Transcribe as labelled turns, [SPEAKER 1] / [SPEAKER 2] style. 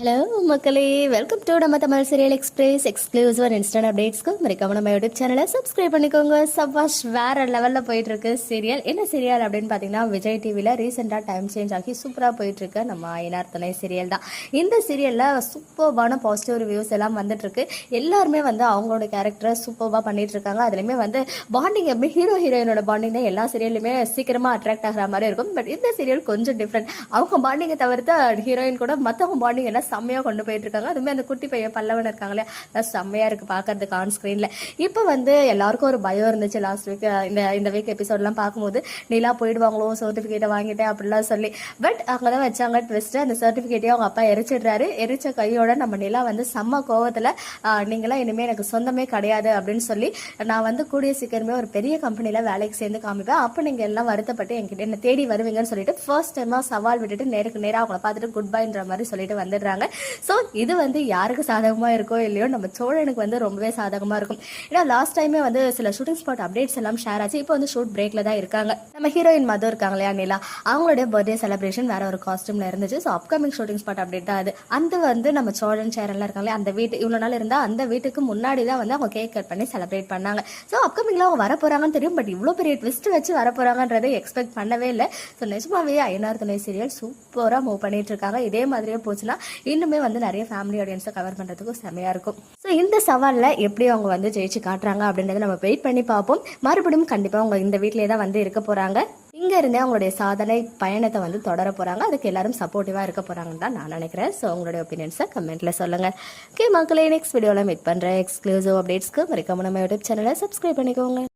[SPEAKER 1] Hello மக்களே. Welcome to நம்ம Tamil serial express exclusive instant அப்டேட்ஸ்க்கு மறக்காம நம்ம யூடியூப் சேனலை சப்ஸ்கிரைப் பண்ணிக்கோங்க. சவாஷ் வேற லெவலில் போயிட்டு இருக்கு சீரியல் என்ன சீரியல் அப்படின்னு பார்த்தீங்கன்னா விஜய் டிவியில் ரீசெண்டாக டைம் சேஞ்ச் ஆகி சூப்பராக போயிட்டு இருக்கு நம்ம ஐநார் துணை சீரியல் தான். இந்த சீரியலில் சூப்பர்பான பாசிட்டிவ் ரிவ்யூஸ் எல்லாம் வந்துட்டு இருக்கு எல்லாருமே வந்து அவங்களோட கேரக்டரை சூப்பர்வாக பண்ணிட்டு இருக்காங்க அதுலேயுமே வந்து பாண்டிங் எப்படி ஹீரோ ஹீரோயினோட பாண்டிங் தான் எல்லா சீரியல்லையுமே சீக்கிரமாக அட்ராக்ட் ஆகிற மாதிரி இருக்கும். பட் இந்த சீரியல் கொஞ்சம் டிஃப்ரெண்ட் அவங்க பாண்டிங்கை தவிர்த்து ஹீரோயின் கூட மற்றவங்க பாண்டிங் எல்லாம் செம்மையாக கொண்டு போயிட்டு இருக்காங்க அதுவுமே அந்த குட்டி பையன் பல்லவன் இருக்காங்களே அதான் செம்மையாக இருக்குது பார்க்கறதுக்கு ஆன் ஸ்க்ரீனில் இப்போ வந்து எல்லாருக்கும் ஒரு பயம் இருந்துச்சு லாஸ்ட் வீக் இந்த இந்த வீக் எபிசோட்லாம் பார்க்கும்போது. நீலா போயிடுவாங்களோ சர்டிஃபிகேட்டை வாங்கிட்டேன் அப்படிலாம் சொல்லி. பட் அங்கே தான் வச்சாங்க ட்விஸ்ட்டு அந்த சர்டிஃபிகேட்டையும் அவங்க அப்பா எரிச்சிடுறாரு. எரிச்ச கையோட நம்ம நிலா வந்து செம்ம கோவத்தில் நீங்களாம் இனிமேல் எனக்கு சொந்தமே கிடையாது அப்படின்னு சொல்லி நான் வந்து கூடிய சீக்கிரமே ஒரு பெரிய கம்பெனியில் வேலைக்கு சேர்ந்து காமிப்பேன். அப்போ நீங்கள் எல்லாம் வருத்தப்பட்டு என்கிட்ட என்ன தேடி வருவீங்கன்னு சொல்லிட்டு ஃபர்ஸ்ட் டைமாக சவால் விட்டுட்டு நேருக்கு நேராக அவங்கள பார்த்துட்டு குட் பைன்ற மாதிரி சொல்லிட்டு வந்துடுறாங்க ஸோ இது வந்து யாருக்கு சாதகமாக இருக்கோ இல்லையோ நம்ம சோழனுக்கு வந்து ரொம்பவே சாதகமாக இருக்கும். ஏன்னா லாஸ்ட் டைமே வந்து சில ஷூட்டிங் ஸ்பாட் அப்டேட்ஸ் எல்லாம் ஷேர் ஆச்சு. இப்போ வந்து ஷூட் பிரேக்கில் தான் இருக்காங்க. நம்ம ஹீரோயின் மது இருக்காங்க இல்லையா நிலா? அவங்களுடைய பர்த்டே செலிப்ரேஷன் வேற ஒரு காஸ்டியூம்ல இருந்துச்சு. So upcoming shooting spot update தான் அது. அந்த வந்து நம்ம சோழன் சேரன்லாம் இருக்காங்களே அந்த வீட்டு இவ்வளோ நாள் இருந்தால் அந்த வீட்டுக்கு முன்னாடி தான் வந்து அவங்க கேக் கட் பண்ணி செலிப்ரேட் பண்ணாங்க. ஸோ அப்கமிங்ல அவங்க வர போகிறாங்கன்னு தெரியும். பட் இவ்வளோ பெரிய ட்விஸ்ட் வச்சு வர போகிறாங்கன்றதை எக்ஸ்பெக்ட் பண்ணவே இல்லை. ஸோ நிஜமாவே ஐநார் துணை சீரியல் சூப்பராக மூவ் பண்ணிட்டு இருக்காங்க. இதே மாதிரியே போச்சுன்னா இன்னுமே வந்து நிறைய ஃபேமிலி ஆடியன்ஸை கவர் பண்ணுறதுக்கும் செமையாக இருக்கும். ஸோ இந்த சவாலில் எப்படி அவங்க வந்து ஜெயிச்சு காட்டுறாங்க அப்படின்றத நம்ம வெயிட் பண்ணி பார்ப்போம். மறுபடியும் கண்டிப்பாக அவங்க இந்த வீட்டிலே தான் வந்து இருக்க போகிறாங்க இங்கே இருந்தே அவங்களுடைய சாதனை பயணத்தை வந்து தொடர போகிறாங்க அதுக்கு எல்லாரும் சப்போர்ட்டிவாக இருக்க போறாங்கன்னு தான் நான் நினைக்கிறேன். ஸோ உங்களுடைய ஒப்பீனியன்ஸை கமெண்ட்டில் சொல்லுங்கள் ஓகே மக்களே நெக்ஸ்ட் வீடியோவில் மீட் பண்ணுற எக்ஸ்க்ளூசிவ் அப்டேட்ஸ்க்கு மறக்காம நம்ம யூடியூப் சேனலை சப்ஸ்கிரைப் பண்ணிக்கோங்க.